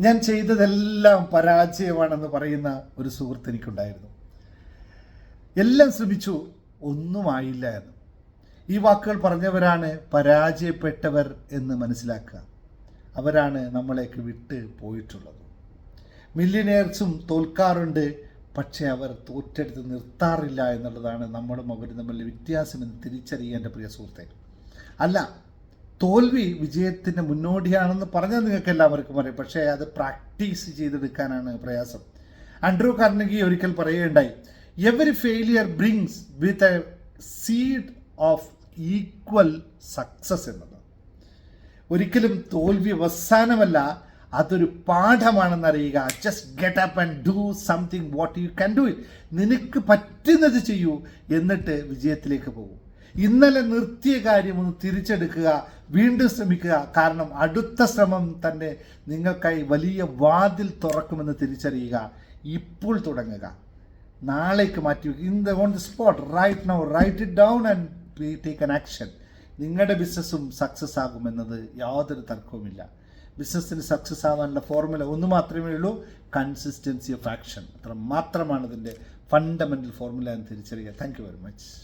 ഞാൻ ചെയ്തതെല്ലാം പരാജയമാണെന്ന് പറയുന്ന ഒരു സുഹൃത്ത് എനിക്കുണ്ടായിരുന്നു. എല്ലാം ശ്രമിച്ചു ഒന്നുമായില്ല എന്ന്. ഈ വാക്കുകൾ പറഞ്ഞവരാണ് പരാജയപ്പെട്ടവർ എന്ന് മനസ്സിലാക്കുക. അവരാണ് നമ്മളേക്ക് വിട്ട് പോയിട്ടുള്ളത്. മില്ലിനേഴ്സും തോൽക്കാറുണ്ട് പക്ഷേ അവർ തോറ്റെടുത്ത് നിർത്താറില്ല എന്നുള്ളതാണ് നമ്മളും അവരും തമ്മിലുള്ള വ്യത്യാസമെന്ന് തിരിച്ചറിയേണ്ട പ്രിയ സുഹൃത്തെ. അല്ല തോൽവി വിജയത്തിന്റെ മുന്നോടിയാണെന്ന് പറഞ്ഞാൽ നിങ്ങൾക്ക് എല്ലാവർക്കും അറിയാം. പക്ഷേ അത് പ്രാക്ടീസ് ചെയ്തെടുക്കാനാണ് പ്രയാസം. ആൻഡ്രൂ കാർണഗി ഒരിക്കൽ പറയുകയുണ്ടായി every failure brings with a seed of equal success എന്നത്. ഒരിക്കലും തോൽവി അവസാനമല്ല അതൊരു പാഠമാണെന്ന് അറിയുക. Just get up and do something what you can do it നിനക്ക് പറ്റുന്നത് ചെയ്യൂ എന്നിട്ട് വിജയത്തിലേക്ക് പോകും. ഇന്നലെ നിർത്തിയ കാര്യം ഒന്ന് തിരിച്ചെടുക്കുക വീണ്ടും ശ്രമിക്കുക. കാരണം അടുത്ത ശ്രമം തന്നെ നിങ്ങൾക്കായി വലിയ വാതിൽ തുറക്കുമെന്ന് തിരിച്ചറിയുക. ഇപ്പോൾ തുടങ്ങുക. നാളേക്ക് മാറ്റി in the on the spot right now write it down and take an action നിങ്ങളുടെ ബിസിനസ്സും സക്സസ് ആകുമെന്നത് യാതൊരു തർക്കവുമില്ല. ബിസിനസ്സിന് സക്സസ് ആവാനുള്ള ഫോർമുല ഒന്ന് മാത്രമേ ഉള്ളൂ. കൺസിസ്റ്റൻസി ഓഫ് ആക്ഷൻ അത്ര മാത്രമാണ് ഇതിന്റെ ഫണ്ടമെന്റൽ ഫോർമുല എന്ന് തിരിച്ചറിയുക. Thank very much